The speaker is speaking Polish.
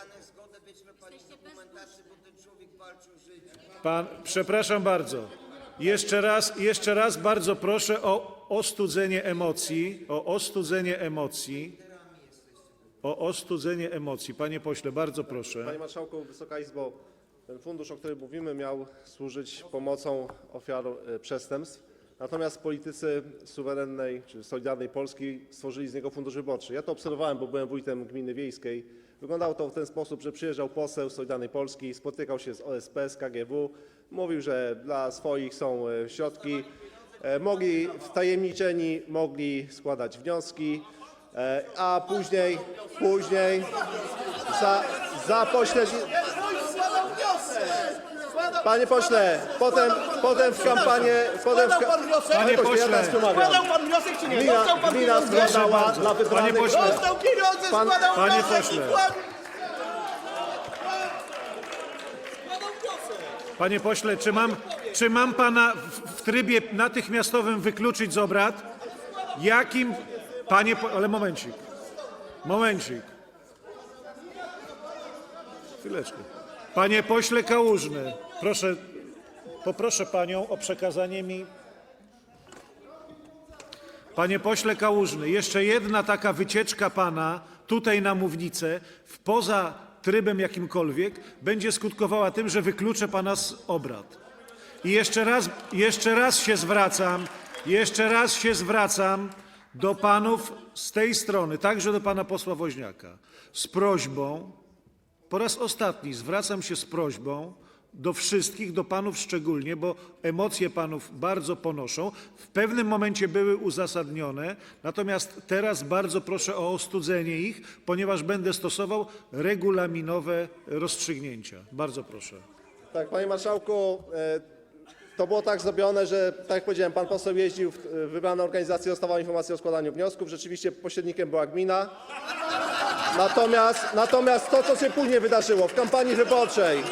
Danę zgodę wyślę pani dokumentacji, bo ten człowiek walczył o życie. Pan, przepraszam bardzo. Jeszcze raz, jeszcze raz bardzo proszę o ostudzenie emocji, o ostudzenie emocji, o ostudzenie emocji. Panie pośle, bardzo proszę. Panie Marszałku, Wysoka Izbo, ten fundusz, o którym mówimy, miał służyć pomocą ofiarom e, przestępstw. Natomiast politycy suwerennej czy Solidarnej Polski stworzyli z niego fundusz wyborczy. Ja to obserwowałem, bo byłem wójtem gminy wiejskiej. Wyglądało to w ten sposób, że przyjeżdżał poseł Solidarnej Polski, spotykał się z OSP, z KGW, mówił, że dla swoich są e, środki, e, mogli wtajemniczeni, mogli składać wnioski, e, a później, później za, za pośrednictwem... Panie pośle, potem, potem w kampanię... Potem w Składał pan wniosek? Panie pośle, ja teraz przemawiam. Składał pan wniosek czy nie? Gmina, Dostał pan gmina pieniądze? składała dla Panie pośle. Dostał pieniądze, Pan- składał Panie wniosek pośle. kłamie. Panie pośle, czy mam, czy mam pana w, w trybie natychmiastowym wykluczyć z obrad? Jakim. Panie. Po, ale momencik. Momencik. Chwileczkę. Panie pośle Kałużny, proszę, poproszę panią o przekazanie mi. Panie pośle Kałużny, jeszcze jedna taka wycieczka pana tutaj na mównicę, w poza trybem jakimkolwiek, będzie skutkowała tym, że wykluczę pana z obrad. I jeszcze raz, jeszcze raz się zwracam, jeszcze raz się zwracam do panów z tej strony, także do pana posła Woźniaka, z prośbą, po raz ostatni zwracam się z prośbą do wszystkich, do panów szczególnie, bo emocje panów bardzo ponoszą. W pewnym momencie były uzasadnione, natomiast teraz bardzo proszę o ostudzenie ich, ponieważ będę stosował regulaminowe rozstrzygnięcia. Bardzo proszę. Tak, panie marszałku, e, to było tak zrobione, że tak jak powiedziałem, pan poseł jeździł w wybrane organizacje, dostawała informację o składaniu wniosków. Rzeczywiście pośrednikiem była gmina. Natomiast, natomiast to, co się później wydarzyło w kampanii wyborczej,